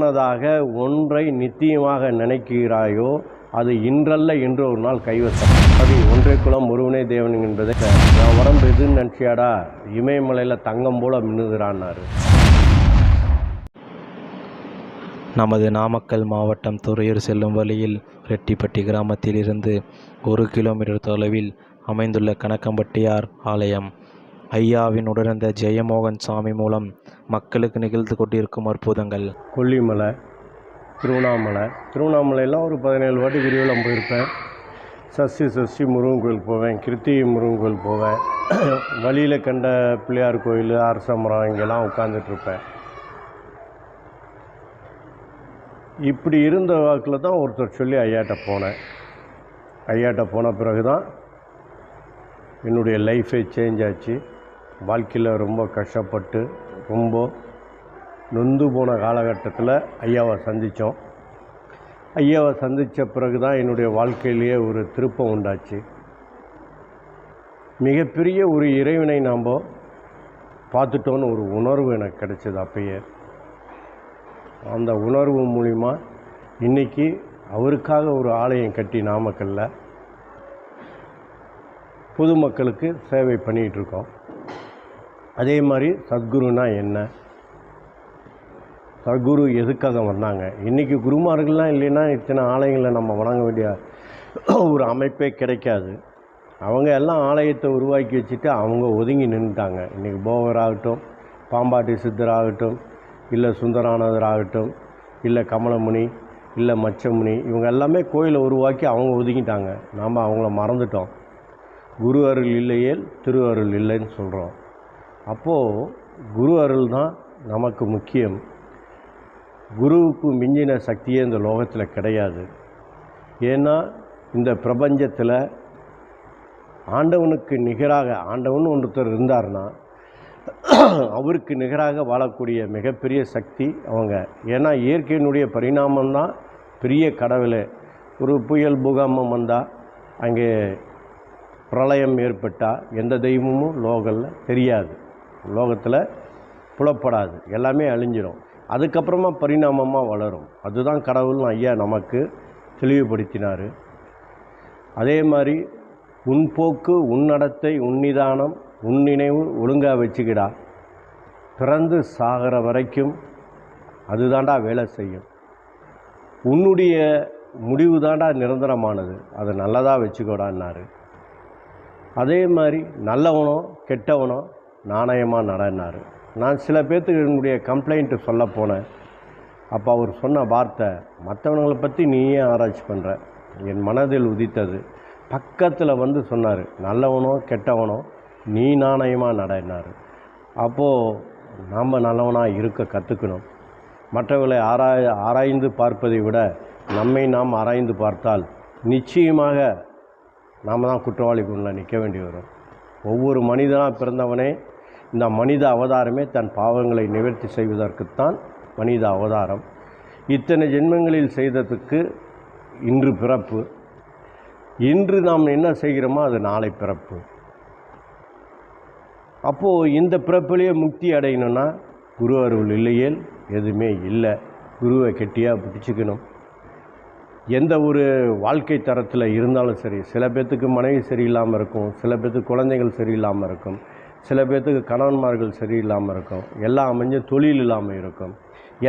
முன்னதாக ஒன்றை நித்தியமாக நினைக்கிறாயோ அது இன்றல்ல என்று ஒரு நாள் கைவசம். அது ஒன்றை குலம் ஒருவனே தேவன் என்பதை நான் உடம்பு எதுன்னு நினச்சியாடா? இமயமலையில் தங்கம் போல மின்னுகிறான்னாரு. நமது நாமக்கல் மாவட்டம் துறையூர் செல்லும் வழியில் ரெட்டிப்பட்டி கிராமத்தில் இருந்து ஒரு கிலோமீட்டர் தொலைவில் அமைந்துள்ள கணக்கம்பட்டியார் ஆலயம். ஐயாவின் உடனிருந்த ஜெயமோகன் சாமி மூலம் மக்களுக்கு நிகழ்ந்து கொண்டிருக்கும் அற்புதங்கள். கொல்லிமலை திருவண்ணாமலை. திருவண்ணாமலையெல்லாம் ஒரு பதினேழு வாட்டி கிரிவலம் போயிருப்பேன். சஷ்டி சஷ்டி முருகன் கோயில் போவேன். கிருத்திகை முருகன் கோயில் போவேன். வழியில் கண்ட பிள்ளையார் கோயில் அரச இங்கெல்லாம் உட்காந்துட்ருப்பேன் இப்படி இருந்த வாக்கில் தான் ஒருத்தர் சொல்லி ஐயாட்ட போனேன். ஐயாட்ட போன பிறகு தான் என்னுடைய லைஃபே சேஞ்ச் ஆச்சு. வாழ்க்கையில் ரொம்ப கஷ்டப்பட்டு ரொம்ப நொந்து போன காலகட்டத்தில் ஐயாவை சந்தித்தோம் ஐயாவை சந்தித்த பிறகு தான் என்னுடைய வாழ்க்கையிலேயே ஒரு திருப்பம் உண்டாச்சு. மிகப்பெரிய ஒரு இறைவனை நாம் பார்த்துட்டோன்னு ஒரு உணர்வு எனக்கு கிடைச்சது அப்பயே. அந்த உணர்வு மூலிமா இன்றைக்கி அவருக்காக ஒரு ஆலயம் கட்டி நாமக்கல்ல பொதுமக்களுக்கு சேவை பண்ணிகிட்டு இருக்கோம். அதே மாதிரி சத்குருனா என்ன? சத்குரு எதுக்காக வந்தாங்க? இன்றைக்கி குருமார்கள்லாம் இல்லைன்னா இத்தனை ஆலயங்களை நம்ம வணங்க வேண்டிய ஒரு அமைப்பே கிடைக்காது. அவங்க எல்லாம் ஆலயத்தை உருவாக்கி வச்சுட்டு அவங்க ஒதுங்கி நின்றுட்டாங்க இன்றைக்கி போகர் ஆகட்டும் பாம்பாட்டி சித்தர் ஆகட்டும் இல்லை சுந்தரானந்தர் ஆகட்டும் இல்லை கமலமுனி இல்லை மச்சமுனி இவங்க எல்லாமே கோயிலை உருவாக்கி அவங்க ஒதுங்கிட்டாங்க. நாம் அவங்கள மறந்துட்டோம். குரு அருள் இல்லையேல் திரு அருள் இல்லைன்னு சொல்கிறோம் அப்போது குரு அருள் தான் நமக்கு முக்கியம். குருவுக்கு மிஞ்சின சக்தியே இந்த லோகத்தில் கிடையாது. ஏன்னா இந்த பிரபஞ்சத்தில் ஆண்டவனுக்கு நிகராக ஆண்டவன் ஒருத்தர் இருந்தார்னா அவருக்கு நிகராக வாழக்கூடிய மிகப்பெரிய சக்தி அவங்க. ஏன்னா இயற்கையினுடைய பரிணாமம்தான் பெரிய கடவுள். ஒரு புயல் பூகம்பம் வந்தால் அங்கே பிரளயம் ஏற்பட்டால் எந்த தெய்வமும் லோகலில் தெரியாது. லோகத்தில் புலப்படாது. எல்லாமே அழிஞ்சிடும் அதுக்கப்புறமா பரிணாமமாக வளரும். அதுதான் கடவுள்னு ஐயா நமக்கு தெளிவுபடுத்தினார். அதே மாதிரி உன் போக்கு உன் நடத்தை உன் நிதானம் உன் நினைவு ஒழுங்காக வச்சுக்கிடா. பிறந்து சாகிற வரைக்கும் அதுதாண்டா வேலை செய்யும். உன்னுடைய முடிவு தாண்டா நிரந்தரமானது. அதை நல்லதாக வச்சுக்கோடான்னாரு. அதே மாதிரி நல்லவனோ கெட்டவனோ நாணயமாக நடனார். நான் சில பேர்த்துக்கு என்னுடைய கம்ப்ளைண்ட்டு சொல்ல போனேன். அப்போ அவர் சொன்ன வார்த்தை மற்றவங்களை பற்றி நீ ஏன் ஆராய்ச்சி பண்ணுற என் மனதில் உதித்தது. பக்கத்தில் வந்து சொன்னார் நல்லவனோ கெட்டவனோ நீ நாணயமாக நடனார். அப்போது நாம் நல்லவனாக இருக்க கற்றுக்கணும் மற்றவர்களை ஆராய் ஆராய்ந்து பார்ப்பதை விட நம்மை நாம் ஆராய்ந்து பார்த்தால் நிச்சயமாக நாம் தான் குற்றவாளி குண்டில் நிற்க வேண்டி வரும். ஒவ்வொரு மனிதனாக பிறந்தவனே இந்த மனித அவதாரமே தன் பாவங்களை நிவர்த்தி செய்வதற்குத்தான் மனித அவதாரம். இத்தனை ஜென்மங்களில் செய்ததுக்கு இன்று பிறப்பு. இன்று நாம் என்ன செய்கிறோமோ அது நாளை பிறப்பு. அப்போது இந்த பிறப்பிலேயே முக்தி அடையணும்னா குரு அருள் இல்லையேல் எதுவுமே இல்லை. குருவை கெட்டியாக பிடிச்சிக்கணும். எந்த ஒரு வாழ்க்கை தரத்தில் இருந்தாலும் சரி சில பேர்த்துக்கு மனைவி சரியில்லாமல் இருக்கும் சில பேர்த்துக்கு குழந்தைகள் சரியில்லாமல் இருக்கும் சில பேர்த்துக்கு கணவன்மார்கள் சரியில்லாமல் இருக்கும். எல்லாம் அமைஞ்சும் தொழில் இல்லாமல் இருக்கும்.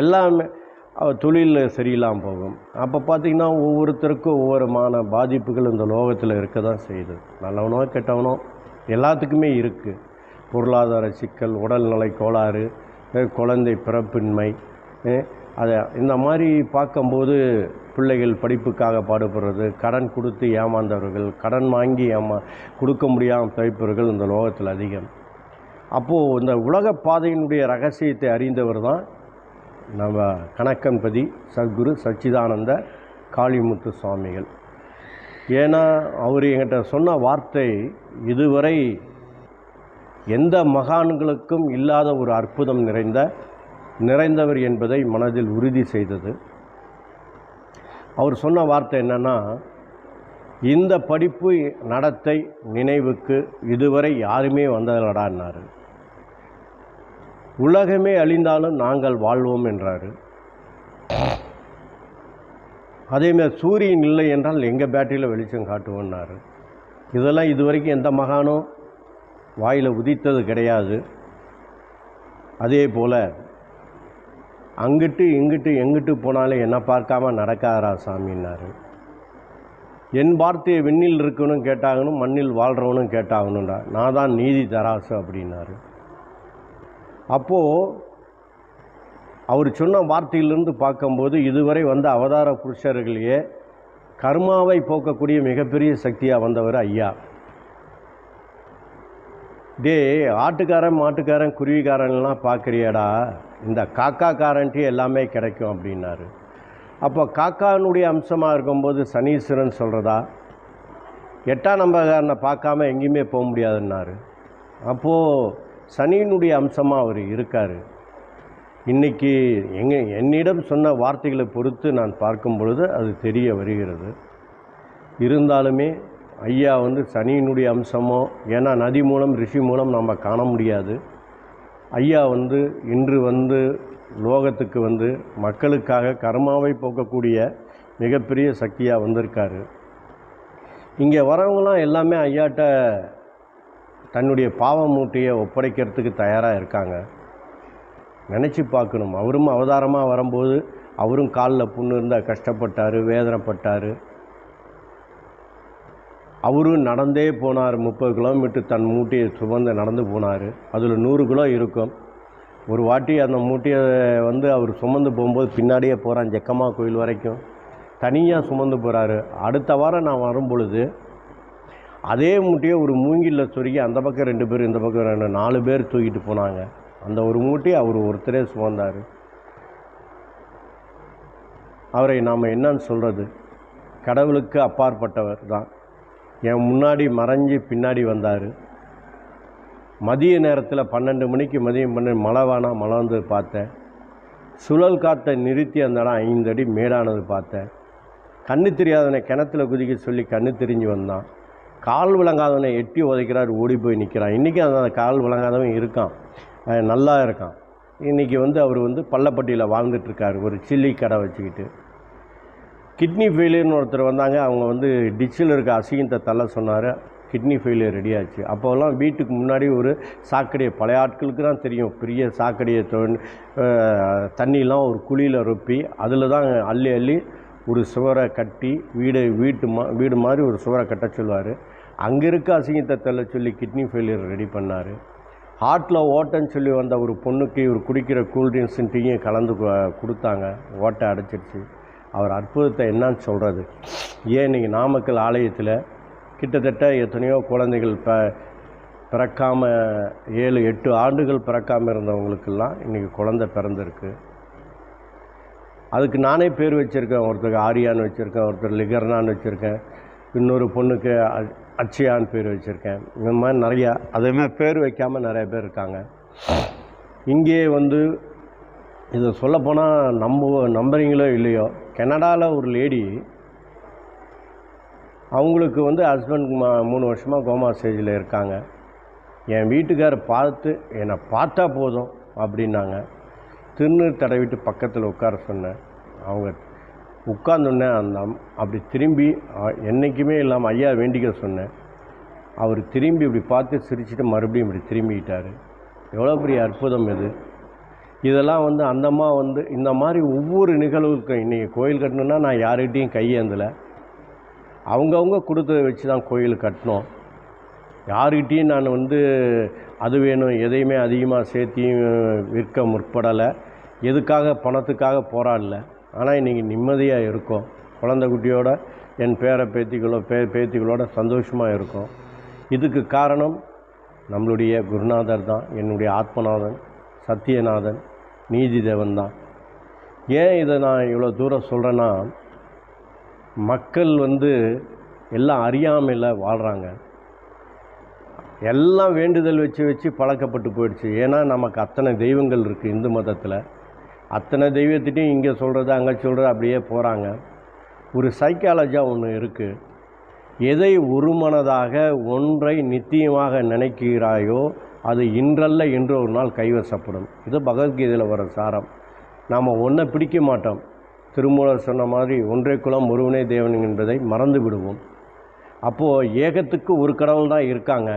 எல்லாமே தொழிலில் சரியில்லாமல் போகும். அப்போ பார்த்திங்கன்னா ஒவ்வொருத்தருக்கும் ஒவ்வொருமான பாதிப்புகள் இந்த லோகத்தில் இருக்க தான் செய்யுது. நல்லவனோ கெட்டவனோ எல்லாத்துக்குமே இருக்குது பொருளாதார சிக்கல் உடல்நிலை கோளாறு குழந்தை பிறப்பின்மை அதை இந்த மாதிரி பார்க்கும்போது பிள்ளைகள் படிப்புக்காக பாடுபடுறது கடன் கொடுத்து ஏமாந்தவர்கள் கடன் வாங்கி ஏமா கொடுக்க முடியாமல் தவிப்பவர்கள் இந்த லோகத்தில் அதிகம். அப்போது இந்த உலக பாதையினுடைய ரகசியத்தை அறிந்தவர் தான் நம்ம கணக்கன்பதி சத்குரு சச்சிதானந்த காளிமுத்து சுவாமிகள். ஏன்னா அவர் என்கிட்ட சொன்ன வார்த்தை இதுவரை எந்த மகான்களுக்கும் இல்லாத ஒரு அற்புதம் நிறைந்த நிறைந்தவர் என்பதை மனதில் உறுதி செய்தது. அவர் சொன்ன வார்த்தை என்னென்னா இந்த படிப்பு நடத்தை நினைவுக்கு இதுவரை யாருமே வந்ததில்லடான்னாரு உலகமே அழிந்தாலும் நாங்கள் வாழ்வோம் என்றார். அதேமாதிரி சூரியன் இல்லை என்றால் எங்கள் பேட்டரியில் வெளிச்சம் காட்டுவோன்னாரு இதெல்லாம் இதுவரைக்கும் எந்த மகானும் வாயில் உதித்தது கிடையாது. அதே போல் அங்கிட்டு இங்கிட்டு எங்கிட்டு போனாலும் என்ன பார்க்காம நடக்காதரா சாமின்னாரு. என் வார்த்தையை விண்ணில் இருக்கணும் கேட்டாகணும் மண்ணில் வாழ்கிறவனும் கேட்டாகணும்டா. நான் தான் நீதி தராசு அப்படின்னாரு. அப்போது அவர் சொன்ன வார்த்தையிலிருந்து பார்க்கும்போது இதுவரை வந்த அவதார புருஷர்களையே கர்மாவை போக்கக்கூடிய மிகப்பெரிய சக்தியாக வந்தவர் ஐயா. டே ஆட்டுக்காரன் மாட்டுக்காரன் குருவிக்காரன்லாம் பார்க்குறியாடா? இந்த காக்காக்காரன்ட்டு எல்லாமே கிடைக்கும் அப்படின்னாரு. அப்போ காக்கானுடைய அம்சமாக இருக்கும்போது சனீஸ்வரன் சொல்கிறதா எட்டாம் நம்பர்காரனை பார்க்காம எங்கேயுமே போக முடியாதுன்னாரு. அப்போது சனியினுடைய அம்சமாக அவர் இருக்கார். இன்றைக்கி எங்க என்னிடம் சொன்ன வார்த்தைகளை பொறுத்து நான் பார்க்கும் பொழுது அது தெரிய வருகிறது. இருந்தாலுமே ஐயா வந்து சனியினுடைய அம்சமோ ஏன்னா நதி மூலம் ரிஷி மூலம் நம்ம காண முடியாது. ஐயா வந்து இன்று வந்து லோகத்துக்கு வந்து மக்களுக்காக கர்மாவை போக்கக்கூடிய மிகப்பெரிய சக்தியாக வந்திருக்காரு. இங்கே வரவங்களாம் எல்லாமே ஐயாட்ட தன்னுடைய பாவ மூட்டையை ஒப்படைக்கிறதுக்கு தயாராக இருக்காங்க. நினச்சி பார்க்கணும். அவரும் அவதாரமாக வரும்போது அவரும் காலில் புண்ணு இருந்தால் கஷ்டப்பட்டார் வேதனைப்பட்டார். அவரும் நடந்தே போனார் முப்பது கிலோமீட்டர் தன் மூட்டையை சுமந்து நடந்து போனார். அதில் நூறு கிலோ இருக்கும். ஒரு வாட்டி அந்த மூட்டையை வந்து அவர் சுமந்து போகும்போது பின்னாடியே போகிறான் ஜக்கம்மா கோயில் வரைக்கும். தனியாக சுமந்து போகிறாரு அடுத்த வாரம் நான் வரும் பொழுது அதே மூட்டையை ஒரு மூங்கிலில் சொருகி அந்த பக்கம் ரெண்டு பேர் இந்த பக்கம் ரெண்டு நாலு பேர் தூக்கிட்டு போனாங்க. அந்த ஒரு மூட்டையை அவர் ஒருத்தரே சுமந்தார். அவரை நாம் என்னன்னு சொல்கிறது கடவுளுக்கு அப்பாற்பட்டவர் தான். என் முன்னாடி மறைஞ்சு பின்னாடி வந்தார். மதிய நேரத்தில் பன்னெண்டு மணிக்கு மதியம் பன்னெண்டு மழை வானா மழை வந்து பார்த்தேன். சுழல் காற்றை நிறுத்தி அந்த இடம் ஐந்து அடி மேடானது பார்த்தேன். கண்ணு தெரியாதவனை கிணத்துல குதிக்க சொல்லி கண்ணு தெரிஞ்சு வந்தான். கால் விளங்காதவனை எட்டி உதைக்கிறார் ஓடி போய் நிற்கிறான் இன்றைக்கி அந்த கால் விளங்காதவன் இருக்கான். நல்லா இருக்கான். இன்றைக்கி வந்து அவர் வந்து பள்ளப்பட்டியில் வாழ்ந்துட்டுருக்கார் ஒரு சில்லி கடை வச்சுக்கிட்டு. கிட்னி ஃபெயிலியர்னு ஒருத்தர் வந்தாங்க. அவங்க வந்து டிச்சில் இருக்க அசிங்கத்தை தள்ள சொன்னார். கிட்னி ஃபெயிலியர் ரெடி ஆச்சு. அப்போல்லாம் வீட்டுக்கு முன்னாடி ஒரு சாக்கடையை பழைய ஆட்களுக்கு தான் தெரியும். பெரிய சாக்கடையை தண்ணியெலாம் ஒரு குழியில் ரொப்பி அதில் தான் அள்ளி அள்ளி ஒரு சுவரை கட்டி வீடு வீட்டு மா வீடு மாதிரி ஒரு சுவரை கட்ட சொல்லுவார் அங்கே இருக்க அசிங்கத்தை தள்ள சொல்லி கிட்னி ஃபெயிலியர் ரெடி பண்ணார். ஹார்ட்டில் ஓட்டைன்னு சொல்லி வந்த ஒரு பொண்ணுக்கு இவர் குடிக்கிற கூல்ட்ரிங்க்ஸும் டீயும் கலந்து கொடுத்தாங்க. ஓட்டை அடைச்சிருச்சு. அவர் அற்புதத்தை என்னன்னு சொல்கிறது ஏன் இன்றைக்கி நாமக்கல் ஆலயத்தில் கிட்டத்தட்ட எத்தனையோ குழந்தைகள் ப பிறக்காமல் ஏழு எட்டு ஆண்டுகள் பிறக்காமல் இருந்தவங்களுக்கெல்லாம் இன்றைக்கி குழந்தை பிறந்திருக்கு. அதுக்கு நானே பேர் வச்சுருக்கேன். ஒருத்தருக்கு ஆரியான்னு வச்சுருக்கேன் ஒருத்தர் லிகர்னான்னு வச்சுருக்கேன் இன்னொரு பொண்ணுக்கு அச்சியான்னு பேர் வச்சுருக்கேன். இந்த மாதிரி நிறையா அதேமாதிரி பேர் வைக்காமல் நிறைய பேர் இருக்காங்க. இங்கே வந்து இதை சொல்லப்போனால் நம்ப நம்புறீங்களோ இல்லையோ கனடாவில் ஒரு லேடி அவங்களுக்கு வந்து ஹஸ்பண்ட் மூணு வருஷமாக கோமா ஸ்டேஜில் இருக்காங்க. என் வீட்டுக்காரர் பார்த்து என்னை பார்த்தா போதும் அப்படின்னாங்க. திருநீர் தடவிட்டு பக்கத்தில் உட்கார சொன்னேன். அவங்க உட்கார்ந்தோடனே அந்த அப்படி திரும்பி என்றைக்குமே இல்லாமல் ஐயா வேண்டிக்க சொன்னேன். அவர் திரும்பி இப்படி பார்த்து சிரிச்சுட்டு மறுபடியும் இப்படி திரும்பிக்கிட்டார். எவ்வளோ பெரிய அற்புதம் இது. இதெல்லாம் வந்து அந்தம்மா வந்து இந்த மாதிரி ஒவ்வொரு நிகழ்வுக்கும் இன்றைக்கி கோயில் கட்டணுன்னா நான் யார்கிட்டையும் கையேந்தலை. அவங்கவுங்க கொடுத்ததை வச்சு தான் கோயில் கட்டினோம். யாருக்கிட்டேயும் நான் வந்து அது வேணும் எதையுமே அதிகமாக சேர்த்தியும் விற்க முற்படலை. எதுக்காக பணத்துக்காக போராடல. ஆனால் இன்றைக்கி நிம்மதியாக இருக்கும். குழந்தை குட்டியோட என் பேர பேத்திகளோ பே பேத்திகளோட சந்தோஷமாக இருக்கும். இதுக்கு காரணம் நம்மளுடைய குருநாதர் தான் என்னுடைய ஆத்மநாதன் சத்தியநாதன் நீதிதேவன் தான். ஏன் இதை நான் இவ்வளோ தூரம் சொல்கிறேன்னா மக்கள் வந்து எல்லாம் அறியாமையில் வாழ்கிறாங்க எல்லாம் வேண்டுதல் வச்சு வச்சு பழக்கப்பட்டு போயிடுச்சு. ஏன்னா நமக்கு அத்தனை தெய்வங்கள் இருக்குது இந்து மதத்தில். அத்தனை தெய்வத்திட்டையும் இங்கே சொல்கிறது அங்கே சொல்கிறது அப்படியே போகிறாங்க ஒரு சைக்காலஜியாக ஒன்று இருக்குது எதை ஒருமனதாக ஒன்றை நித்தியமாக நினைக்கிறாயோ அது இன்றல்ல இன்று ஒரு நாள் கைவசப்படும். இது பகவத்கீதையில் வர சாரம். நாம் ஒன்றை பிடிக்க மாட்டோம். திருமூலர் சொன்ன மாதிரி ஒன்றே குலம் ஒருவனே தேவன் என்பதை மறந்து விடுவோம். அப்போது ஏகத்துக்கு ஒரு கடவுள் தான் இருக்காங்க.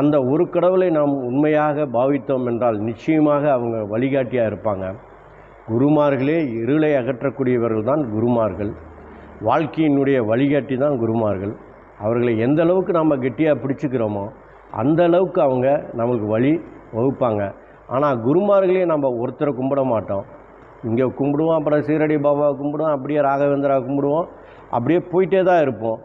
அந்த ஒரு கடவுளை நாம் உண்மையாக பாவித்தோம் என்றால் நிச்சயமாக அவங்க வழிகாட்டியாக இருப்பாங்க. குருமார்களே இருளை அகற்றக்கூடியவர்கள் தான் குருமார்கள். வாழ்க்கையினுடைய வழிகாட்டி தான் குருமார்கள். அவர்களை எந்த அளவுக்கு நம்ம கெட்டியாக பிடிச்சிக்கிறோமோ அந்த அளவுக்கு அவங்க நம்மளுக்கு வழி வகுப்பாங்க. ஆனால் குருமார்களே நம்ம ஒருத்தரை கும்பிட மாட்டோம். இங்கே கும்பிடுவோம் அப்புறம் சீரடி பாபாவை கும்பிடுவோம் அப்படியே ராகவேந்திரா கும்பிடுவோம். அப்படியே போயிட்டே தான் இருப்போம்.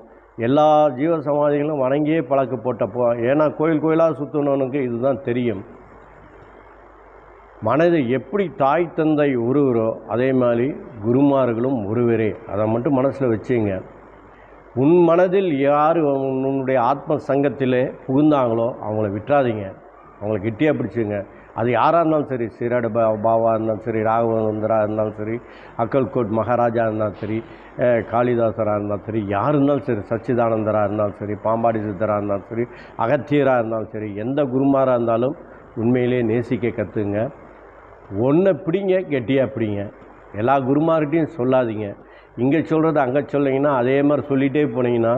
எல்லா ஜீவ சமாதிகளும் வணங்கியே பழக்க போட்டப்போ ஏன்னா கோயில் கோயிலாக சுற்றணுனுக்கு இதுதான் தெரியும். மனது எப்படி தாய் தந்தை ஒருவரோ அதே மாதிரி குருமார்களும் ஒருவரே. அதை மட்டும் மனசில் வச்சுங்க. உன் மனதில் யார் உன்னுடைய ஆத்ம சங்கத்திலே புகுந்தாங்களோ அவங்கள விட்டுறாதீங்க. அவங்கள கிட்டியாக பிடிச்சுங்க. அது யாராக இருந்தாலும் சரி சீராடு பா பாவா இருந்தாலும் சரி ராகவேந்திரா இருந்தாலும் சரி அக்கல்கோட் மகாராஜா இருந்தாலும் சரி காளிதாசராக இருந்தாலும் சரி யார் இருந்தாலும் சரி சச்சிதானந்தராக இருந்தாலும் சரி பாம்பாடி சித்தராக இருந்தாலும் சரி அகத்தியராக இருந்தாலும் சரி எந்த குருமாராக இருந்தாலும் உண்மையிலே நேசிக்க கற்றுங்க ஒன்றை பிடிங்க கெட்டியாக பிடிங்க. எல்லா குருமார்கிட்டையும் சொல்லாதீங்க. இங்கே சொல்கிறது அங்கே சொல்லிங்கன்னா அதே மாதிரி சொல்லிகிட்டே போனீங்கன்னா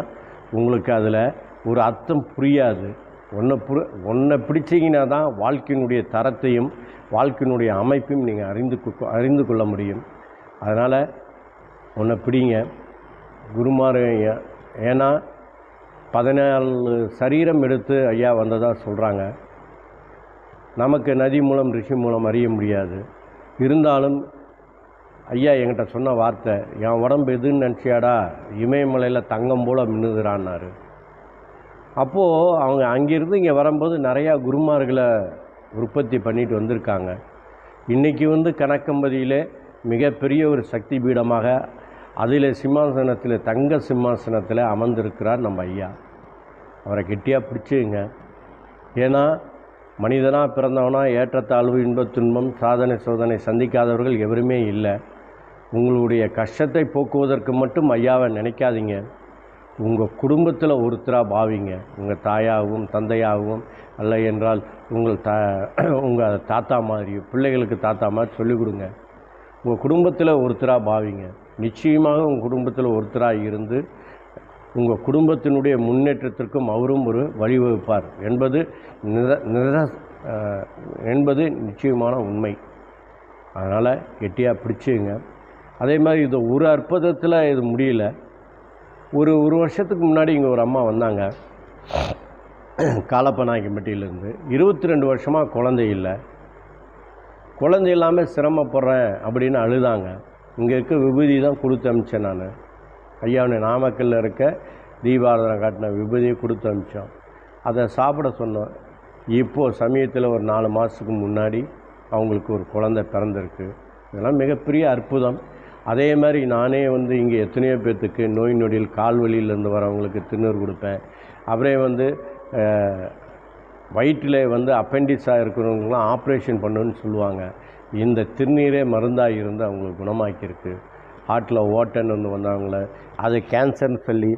உங்களுக்கு அதில் ஒரு அர்த்தம் புரியாது. ஒன்றை புரி ஒன்றை பிடிச்சிங்கன்னா தான் வாழ்க்கையினுடைய தரத்தையும் வாழ்க்கையினுடைய அமைப்பையும் நீங்கள் அறிந்து கொ- அறிந்து கொள்ள முடியும். அதனால் ஒன்றை பிடிங்க. குருமார ஏன்னா பதினாலு சரீரம் எடுத்து ஐயா வந்ததாக சொல்கிறாங்க நமக்கு நதி மூலம் ரிஷி மூலம் அறிய முடியாது. இருந்தாலும் ஐயா என்கிட்ட சொன்ன வார்த்தை என் உடம்பு எதுன்னு நினச்சியாடா? இமயமலையில் தங்கம் போல் மின்னுதுறான்னாரு அப்போது அவங்க அங்கேருந்து இங்கே வரும்போது நிறையா குருமார்களை உற்பத்தி பண்ணிட்டு வந்திருக்காங்க. இன்றைக்கி வந்து கணக்கம்பதியிலே மிகப்பெரிய ஒரு சக்தி பீடமாக அதில் சிம்மாசனத்தில் தங்க சிம்மாசனத்தில் அமர்ந்திருக்கிறார் நம்ம ஐயா. அவரை கெட்டியாக பிடிச்சிங்க. ஏன்னா மனிதனாக பிறந்தவனா ஏற்றத்தாழ்வு இன்பத் துன்பம் சாதனை சோதனை சந்திக்காதவர்கள் எவருமே இல்லை. உங்களுடைய கஷ்டத்தை போக்குவதற்கு மட்டும் ஐயாவை நினைக்காதீங்க. உங்கள் குடும்பத்தில் ஒருத்தராக பாவிங்க. உங்கள் தாயாகவும் தந்தையாகவும் அல்ல என்றால் உங்கள் த உங்கள் தாத்தா மாதிரி பிள்ளைகளுக்கு தாத்தா மாதிரி சொல்லிக் கொடுங்க. உங்கள் குடும்பத்தில் ஒருத்தராக பாவிங்க. நிச்சயமாக உங்கள் குடும்பத்தில் ஒருத்தராக இருந்து உங்கள் குடும்பத்தினுடைய முன்னேற்றத்திற்கும் அவரும் ஒரு வழிவகுப்பார் என்பது நிர நிர என்பது நிச்சயமான உண்மை. அதனால் கெட்டியாக பிடிச்சிங்க அதே மாதிரி இது ஒரு அற்புதத்தில் இது முடியல. ஒரு ஒரு வருஷத்துக்கு முன்னாடி இங்கே ஒரு அம்மா வந்தாங்க. காலப்பநாயக்கம்பட்டியிலேருந்து இருபத்தி ரெண்டு வருஷமாக குழந்தை இல்லை. குழந்தை இல்லாமல் சிரமப்படுறேன் அப்படின்னு அழுதாங்க. இங்கே இருக்க விபூதி தான் கொடுத்து அனுப்பிச்சேன் நான். ஐயாவுடைய நாமக்கல்லில் இருக்க தீபாரதனை காட்டின விபூதியை கொடுத்து அனுப்பிச்சோம் அதை சாப்பிட சொன்னோம். இப்போது சமயத்தில் ஒரு நாலு மாதத்துக்கு முன்னாடி அவங்களுக்கு ஒரு குழந்தை பிறந்திருக்கு. இதெல்லாம் மிகப்பெரிய அற்புதம். அதே மாதிரி நானே வந்து இங்கே எத்தனையோ பேர்த்துக்கு நோய் நொடியில் கால் வலியிலேருந்து வரவங்களுக்கு திண்ணூறு கொடுப்பேன். அப்புறம் வந்து வயிற்றில் வந்து அப்பெண்டிக்ஸாக இருக்கிறவங்களாம் ஆப்ரேஷன் பண்ணுன்னு சொல்லுவாங்க. இந்த திருநீரே மருந்தாக இருந்து அவங்களுக்கு குணமாக்கியிருக்கு. ஹார்ட்டில் ஓட்டன் வந்து வந்தவங்கள அது கேன்சர்னு சொல்லி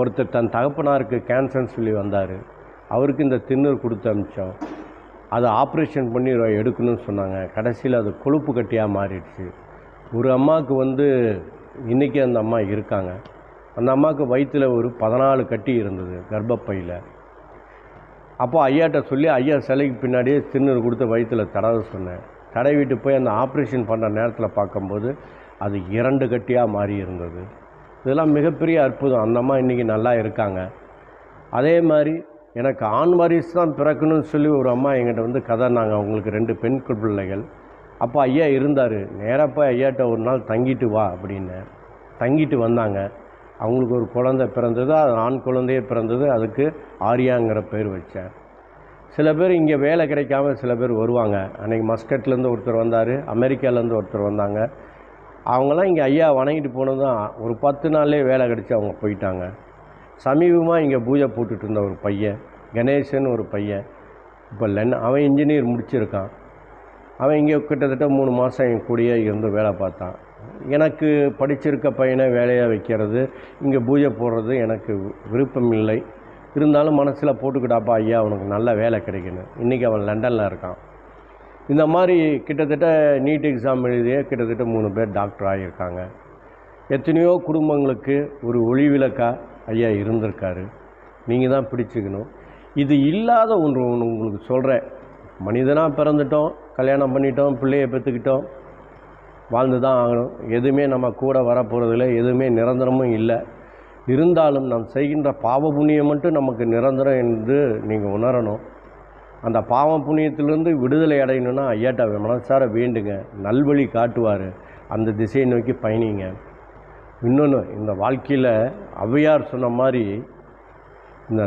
ஒருத்தர் தன் தகப்பனாருக்கு கேன்சர்னு சொல்லி வந்தார். அவருக்கு இந்த திருநீர் கொடுத்து அனுப்பிச்சோம் அதை ஆப்ரேஷன் பண்ணி எடுக்கணும்னு சொன்னாங்க. கடைசியில் அது கொழுப்பு கட்டியாக மாறிடுச்சு. ஒரு அம்மாவுக்கு வந்து இன்றைக்கி அந்த அம்மா இருக்காங்க. அந்த அம்மாவுக்கு வயிற்றில் ஒரு பதினாலு கட்டி இருந்தது கர்ப்பப்பையில். அப்போ ஐயாட்ட சொல்லி ஐயா சிலைக்கு பின்னாடியே திருநீர் கொடுத்து வயிற்றில் தடவை சொன்னேன். தடவிட்டு போய் அந்த ஆப்ரேஷன் பண்ணுற நேரத்தில் பார்க்கும்போது அது இரண்டு கட்டியாக மாறி இருந்தது. இதெல்லாம் மிகப்பெரிய அற்புதம். அந்த அம்மா இன்றைக்கி நல்லா இருக்காங்க. அதே மாதிரி எனக்கு ஆண் வாரிசு தான் பிறக்கணும்னு சொல்லி ஒரு அம்மா எங்கிட்ட வந்து கதை நாங்கள் அவங்களுக்கு ரெண்டு பெண் பிள்ளைகள் அப்போ ஐயா இருந்தார். நேராக போய் ஐயாட்ட ஒரு நாள் தங்கிட்டு வா அப்படின்னு. தங்கிட்டு வந்தாங்க. அவங்களுக்கு ஒரு குழந்தை பிறந்தது. அது ஆண் குழந்தையே பிறந்தது. அதுக்கு ஆரியாங்கிற பேர் வச்சேன். சில பேர் இங்கே வேலை கிடைக்காம சில பேர் வருவாங்க. அன்றைக்கி மஸ்கட்லேருந்து ஒருத்தர் வந்தார். அமெரிக்காலேருந்து ஒருத்தர் வந்தாங்க. அவங்களாம் இங்கே ஐயா வணங்கிட்டு போனதும் ஒரு பத்து நாள்லேயே வேலை கிடச்சி அவங்க போயிட்டாங்க. சமீபமாக இங்கே பூஜை போட்டுட்டு இருந்த ஒரு பையன். கணேசன் ஒரு பையன். இப்போ லென் அவன் இன்ஜினியர் முடிச்சிருக்கான். அவன் இங்கே கிட்டத்தட்ட மூணு மாதம் என் கூடயே இருந்து வேலை பார்த்தான். எனக்கு படிச்சிருக்க பையனை வேலையாக வைக்கிறது இங்கே பூஜை போடுறது எனக்கு விருப்பம் இல்லை. இருந்தாலும் மனசில் போட்டுக்கிட்டாப்பா ஐயா அவனுக்கு நல்ல வேலை கிடைக்கணும். இன்றைக்கி அவன் லண்டனில் இருக்கான். இந்த மாதிரி கிட்டத்தட்ட நீட் எக்ஸாம் எழுதிய கிட்டத்தட்ட மூணு பேர் டாக்டர் ஆகியிருக்காங்க. எத்தனையோ குடும்பங்களுக்கு ஒரு ஒளிவிளக்காக ஐயா இருந்திருக்காரு. நீங்கள் தான் பிடிச்சிக்கணும். இது இல்லாத ஒன்று ஒன்று உங்களுக்கு சொல்கிறேன் மனிதனாக பிறந்துட்டோம் கல்யாணம் பண்ணிட்டோம் பிள்ளையை பெற்றுக்கிட்டோம் வாழ்ந்து தான் ஆகணும். எதுவுமே நம்ம கூட வரப்போகிறதில்ல எதுவுமே நிரந்தரமும் இல்லை. இருந்தாலும் நாம் செய்கின்ற பாவ புண்ணியம் மட்டும் நமக்கு நிரந்தரம் என்று நீங்கள் உணரணும். அந்த பாவ புண்ணியத்திலிருந்து விடுதலை அடையணும்னா ஐயாட்டா மனசார வேண்டுங்க. நல்வழி காட்டுவார். அந்த திசையை நோக்கி பயணிங்க. இன்னொன்று இந்த வாழ்க்கையில் ஔவையார் சொன்ன மாதிரி இந்த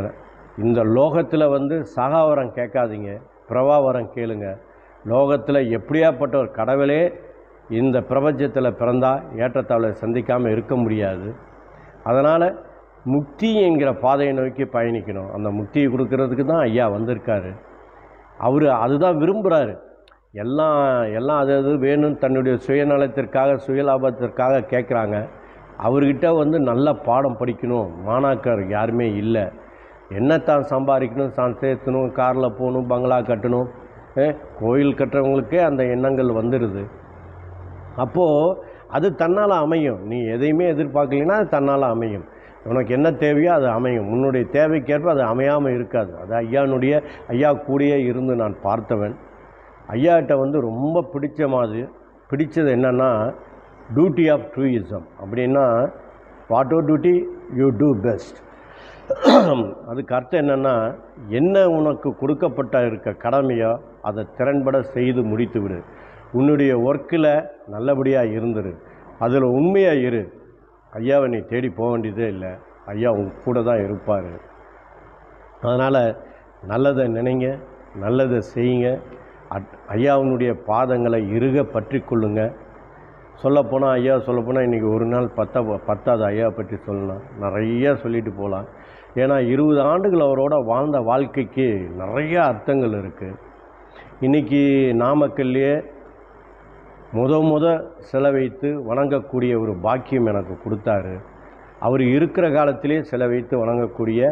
இந்த லோகத்தில் வந்து சகாவரம் கேட்காதீங்க. பிரபாவரம் கேளுங்கள் லோகத்தில் எப்படியாப்பட்ட ஒரு கடவுளே இந்த பிரபஞ்சத்தில் பிறந்தால் ஏற்றத்தாழ்வை சந்திக்காமல் இருக்க முடியாது. அதனால் முக்தி என்கிற பாதையை நோக்கி பயணிக்கணும். அந்த முக்தியை கொடுக்கறதுக்கு தான் ஐயா வந்திருக்காரு. அவர் அதுதான் விரும்புகிறாரு எல்லாம் எல்லாம் அது அது வேணும்னு தன்னுடைய சுயநலத்திற்காக சுயலாபத்திற்காக கேட்குறாங்க அவர்கிட்ட வந்து நல்ல பாடம் படிக்கணும். மாணாக்கர் யாருமே இல்லை. என்னத்தான் சம்பாதிக்கணும் தான் சேர்த்தணும் காரில் போகணும் பங்களா கட்டணும். கோயில் கட்டுறவங்களுக்கே அந்த எண்ணங்கள் வந்துடுது அப்போது அது தன்னால் அமையும். நீ எதையுமே எதிர்பார்க்கலைன்னா அது தன்னால் அமையும். உனக்கு என்ன தேவையோ அது அமையும். உன்னுடைய தேவைக்கேற்ப அது அமையாமல் இருக்காது. அது ஐயானுடைய ஐயா கூடயே இருந்து நான் பார்த்தவன். ஐயாட்ட வந்து ரொம்ப பிடிச்ச மாதிரி பிடிச்சது என்னென்னா டியூட்டி ஆஃப் ட்ரூயிசம் அப்படின்னா what O duty you do best அதுக்கு அர்த்தம் என்னென்னா என்ன உனக்கு கொடுக்கப்பட்ட இருக்க கடமையோ அதை திறன்பட செய்து முடித்து விடு. உன்னுடைய ஒர்க்கில் நல்லபடியாக இருந்துரு. அதில் உண்மையாக இரு. ஐயாவை நீ தேடி போக வேண்டியதே இல்லை. ஐயா உன் கூட தான் இருப்பார். அதனால் நல்லதை நினைங்க நல்லதை செய்யுங்க. அட் ஐயாவினுடைய பாதங்களை இறுக பற்றி கொள்ளுங்க. சொல்லப்போனால் ஐயா சொல்லப்போனால் இன்றைக்கி ஒரு நாள் பத்த பத்தாது ஐயா பற்றி சொல்லலாம். நிறைய சொல்லிட்டு போகலாம் ஏன்னா இருபது ஆண்டுகள் அவரோட வாழ்ந்த வாழ்க்கைக்கு நிறைய அர்த்தங்கள் இருக்குது இன்றைக்கி நாமக்கல்லையே முத முத செலவைத்து வணங்கக்கூடிய ஒரு பாக்கியம் எனக்கு கொடுத்தாரு. அவர் இருக்கிற காலத்திலே செலவைத்து வணங்கக்கூடிய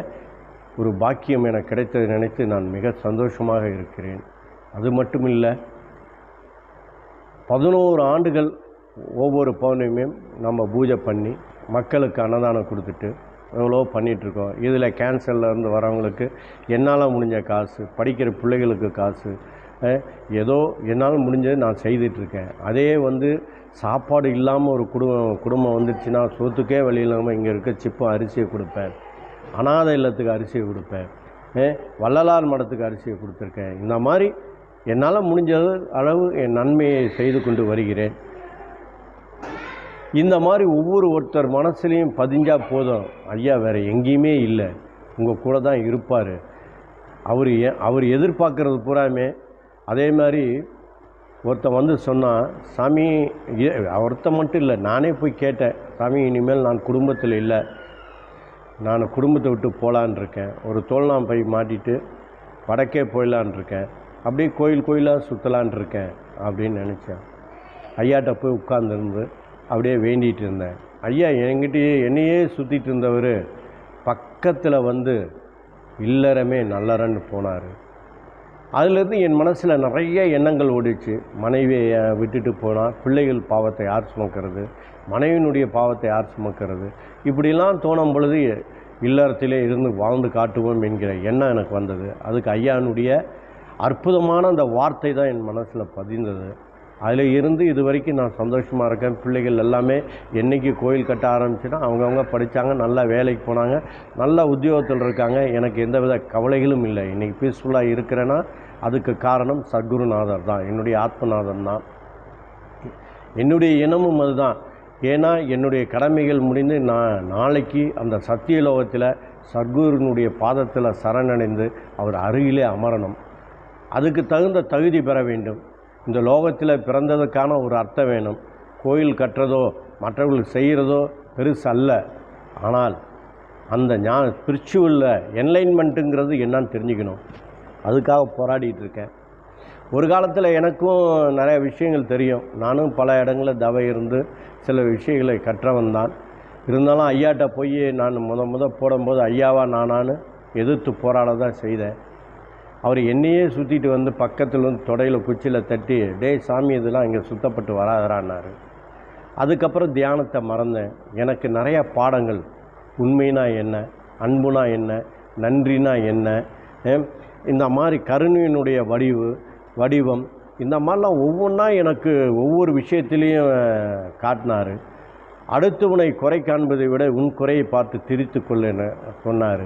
ஒரு பாக்கியம் எனக்கு கிடைத்ததை நினைத்து நான் மிக சந்தோஷமாக இருக்கிறேன். அது மட்டும் இல்லை பதினோரு ஆண்டுகள் ஒவ்வொரு பௌர்ணமியும் நம்ம பூஜை பண்ணி மக்களுக்கு அன்னதானம் கொடுத்துட்டு எவ்வளோ பண்ணிகிட்ருக்கோம் இதில் கேன்சரில் இருந்து வரவங்களுக்கு என்னால் முடிஞ்ச காசு படிக்கிற பிள்ளைகளுக்கு காசு ஏதோ என்னால் முடிஞ்சதை நான் செய்துட்ருக்கேன் அதே வந்து சாப்பாடு இல்லாமல் ஒரு குடும்பம் குடும்பம் வந்துடுச்சுன்னா சொத்துக்கே வழி இல்லாமல் இங்கே இருக்க சிப்பம் அரிசியை கொடுப்பேன். அனாதை இல்லத்துக்கு அரிசியை கொடுப்பேன். வள்ளலார் மடத்துக்கு அரிசியை கொடுத்துருக்கேன். இந்த மாதிரி என்னால் முடிஞ்ச அளவு என் நன்மையை செய்து கொண்டு வருகிறேன். இந்த மாதிரி ஒவ்வொரு ஒருத்தர் மனசுலேயும் பதிஞ்சால் போதும். ஐயா வேறு எங்கேயுமே இல்லை. உங்கள் கூட தான் இருப்பார். அவர் அவர் எதிர்பார்க்குறது பூராமே அதே மாதிரி ஒருத்தன் வந்து சொன்னான் சாமி ஒருத்தன் மட்டும் இல்லை நானே போய் கேட்டேன். சாமி இனிமேல் நான் குடும்பத்தில் இல்லை. நான் குடும்பத்தை விட்டு போகலான் இருக்கேன். ஒரு தோல்நாம் போய் மாட்டிட்டு வடக்கே போயிடலான் இருக்கேன். அப்படியே கோயில் கோயிலாக சுற்றலான் இருக்கேன் அப்படின்னு நினச்சேன். ஐயாட்ட போய் உட்காந்துருந்து அப்படியே வேண்டிகிட்டு இருந்தேன். ஐயா என்கிட்டயே என்னையே சுற்றிட்டு இருந்தவர் பக்கத்தில் வந்து இல்லறமே நல்லறன்னு போனார். அதுலேருந்து என் மனசில் நிறைய எண்ணங்கள் ஓடிச்சு மனைவியை விட்டுட்டு போனால் பிள்ளைகள் பாவத்தை யார் சுமக்கிறது? மனைவியினுடைய பாவத்தை யார் சுமக்கிறது? இப்படிலாம் தோணும் பொழுது இல்லறத்திலே இருந்து வாழ்ந்து காட்டுவோம் என்கிற எண்ணம் எனக்கு வந்தது. அதுக்கு ஐயானுடைய அற்புதமான அந்த வார்த்தை தான் என் மனசில் பதிந்தது. அதில் இருந்து இது வரைக்கும் நான் சந்தோஷமாக இருக்கேன். பிள்ளைகள் எல்லாமே என்னைக்கு கோயில் கட்ட ஆரம்பிச்சுன்னா அவங்கவுங்க படித்தாங்க நல்லா வேலைக்கு போனாங்க நல்ல உத்தியோகத்தில் இருக்காங்க. எனக்கு எந்தவித கவலைகளும் இல்லை. இன்றைக்கி பீஸ்ஃபுல்லாக இருக்கிறேன்னா அதுக்கு காரணம் சத்குருநாதர் தான். என்னுடைய ஆத்மநாதன் தான். என்னுடைய இனமும் அதுதான். ஏன்னா என்னுடைய கடமைகள் முடிந்து நான் நாளைக்கு அந்த சத்தியலோகத்தில் சத்குருனுடைய பாதத்தில் சரணடைந்து அவர் அருகிலே அமரணும். அதுக்கு தகுந்த தகுதி பெற வேண்டும். இந்த லோகத்தில் பிறந்ததுக்கான ஒரு அர்த்தம் வேணும். கோயில் கட்டுறதோ மற்றவர்களுக்கு செய்கிறதோ பெருசு அல்ல. ஆனால் அந்த ஞா ஸ்பிரிச்சுவலில் என்லைன்மெண்ட்டுங்கிறது என்னன்னு தெரிஞ்சுக்கணும். அதுக்காக போராடிட்டு இருக்கேன். ஒரு காலத்தில் எனக்கும் நிறைய விஷயங்கள் தெரியும். நானும் பல இடங்களில் தவ இருந்து சில விஷயங்களை கற்றவன் தான். இருந்தாலும் ஐயாட்ட போய் நான் முத முத போடும்போது ஐயாவா நானான்னு எதிர்த்து போராட தான் செய்தேன். அவர் என்னையே சுற்றிட்டு வந்து பக்கத்தில் வந்து தொடையில் குச்சியில் தட்டி டேய் சாமி இதெல்லாம் இங்கே சுத்தப்பட்டு வராதரான்னாரு. அதுக்கப்புறம் தியானத்தை மறந்தேன். எனக்கு நிறையா பாடங்கள். உண்மைனா என்ன? அன்புனா என்ன? நன்றினா என்ன? இந்த மாதிரி கருணையினுடைய வடிவு வடிவம் இந்த மாதிரிலாம் ஒவ்வொன்றா எனக்கு ஒவ்வொரு விஷயத்திலையும் காட்டினார். அடுத்தவனை குறை காண்பதை விட உன் குறையை பார்த்து திரித்து கொள்ளுன்னு சொன்னார்.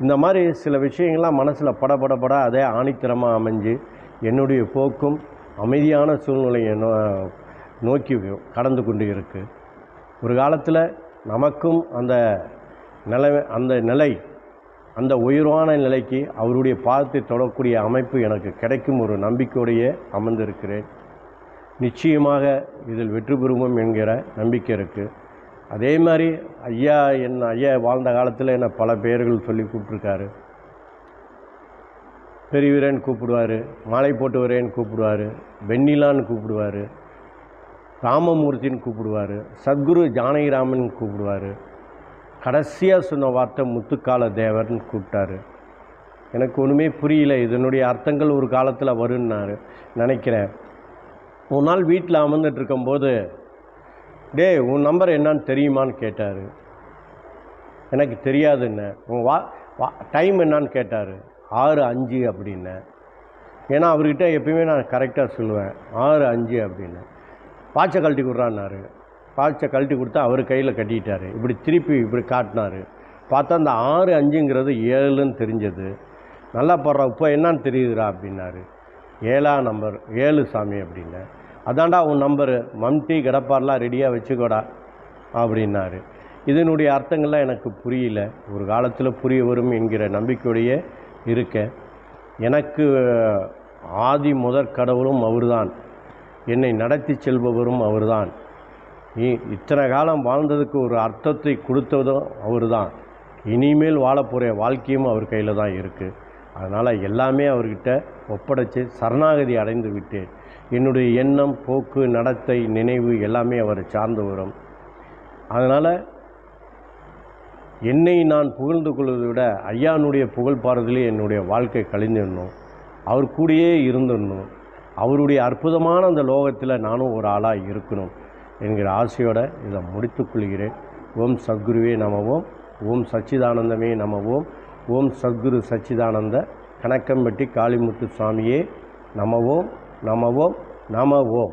இந்த மாதிரி சில விஷயங்கள்லாம் மனசில் படப்படப்பட அதே ஆணித்தரமாக அமைஞ்சு என்னுடைய போக்கும் அமைதியான சூழ்நிலையை நோ நோக்கி கடந்து கொண்டு இருக்குது ஒரு காலத்தில் நமக்கும் அந்த நிலை அந்த நிலை அந்த உயர்வான நிலைக்கு அவருடைய பாதத்தை தொடக்கூடிய அமைப்பு எனக்கு கிடைக்கும் ஒரு நம்பிக்கையோடையே அமர்ந்திருக்கிறேன். நிச்சயமாக இதில் வெற்றி பெறுவோம் என்கிற நம்பிக்கை இருக்குது அதே மாதிரி ஐயா என் ஐயா வாழ்ந்த காலத்தில் என்னை பல பெயர்கள் சொல்லி கூப்பிட்ருக்காரு பெரியவரேன்னு கூப்பிடுவார் மாலை போட்டு வரேன்னு கூப்பிடுவார் வெண்ணிலான்னு கூப்பிடுவார் ராமமூர்த்தின்னு கூப்பிடுவார் சத்குரு ஜானகிராமன் கூப்பிடுவார். கடைசியாக சொன்ன வார்த்தை முத்துக்கால தேவர்னு கூப்பிட்டாரு. எனக்கு ஒன்றுமே புரியல இதனுடைய அர்த்தங்கள் ஒரு காலத்தில் வரும்னாரு. நினைக்கிறேன். ஒரு நாள் வீட்டில் அமர்ந்துட்டு இருக்கும்போது டேய் உன் நம்பர் என்னன்னு தெரியுமான்னு கேட்டார். எனக்கு தெரியாதுன்னு. உன் வா வா டைம் என்னன்னு கேட்டார். ஆறு அஞ்சு அப்படின்னேன் ஏன்னா அவர்கிட்ட எப்பயுமே நான் கரெக்டாக சொல்லுவேன். ஆறு அஞ்சு அப்படின்னு. பாய்ச்சை கழட்டி கொடுறான்னாரு. பாய்ச்சை கழட்டி கொடுத்தா அவர் கையில் கட்டிட்டாரு. இப்படி திருப்பி இப்படி காட்டினாரு. பார்த்தா அந்த ஆறு அஞ்சுங்கிறது ஏழுன்னு தெரிஞ்சது. நல்லா போடுறா இப்போ என்னான்னு தெரியுதுடா அப்படின்னாரு. ஏழா நம்பர் ஏழு சாமி அப்படின்னேன் அதான்டா உன் நம்பரு. மம்டி கடப்பாரெலாம் ரெடியாக வச்சுக்கோடா அப்படின்னாரு. இதனுடைய அர்த்தங்கள்லாம் எனக்கு புரியல. ஒரு காலத்தில் புரிய வரும் என்கிற நம்பிக்கையோடையே இருக்கேன் எனக்கு ஆதி முதற் கடவுளும் அவர்தான். என்னை நடத்தி செல்பவரும் அவர்தான். இத்தனை காலம் வாழ்ந்ததுக்கு ஒரு அர்த்தத்தை கொடுத்ததும் அவர்தான். இனிமேல் வாழப்போகிற வாழ்க்கையும் அவர் கையில் தான் இருக்குது அதனால் எல்லாமே அவர்கிட்ட ஒப்படைச்சு சரணாகதி அடைந்து விட்டேன். என்னுடைய எண்ணம் போக்கு நடத்தை நினைவு எல்லாமே அவரை சார்ந்து வரும். அதனால் என்னை நான் புகழ்ந்து கொள்வதை விட ஐயானுடைய புகழ் பாடுறதுலே என்னுடைய வாழ்க்கை கழிந்துடணும். அவர் கூடயே இருந்துடணும். அவருடைய அற்புதமான அந்த லோகத்தில் நானும் ஒரு ஆளாக இருக்கணும் என்கிற ஆசையோடு இதை முடித்துக்கொள்கிறேன் ஓம் சத்குருவே நமவோம் ஓம் சச்சிதானந்தமே நமவோம் ஓம் சத்குரு சச்சிதானந்த. கணக்கம்பட்டி காளிமுத்து சுவாமியே நமவோம் நமவோம் நமவோம்.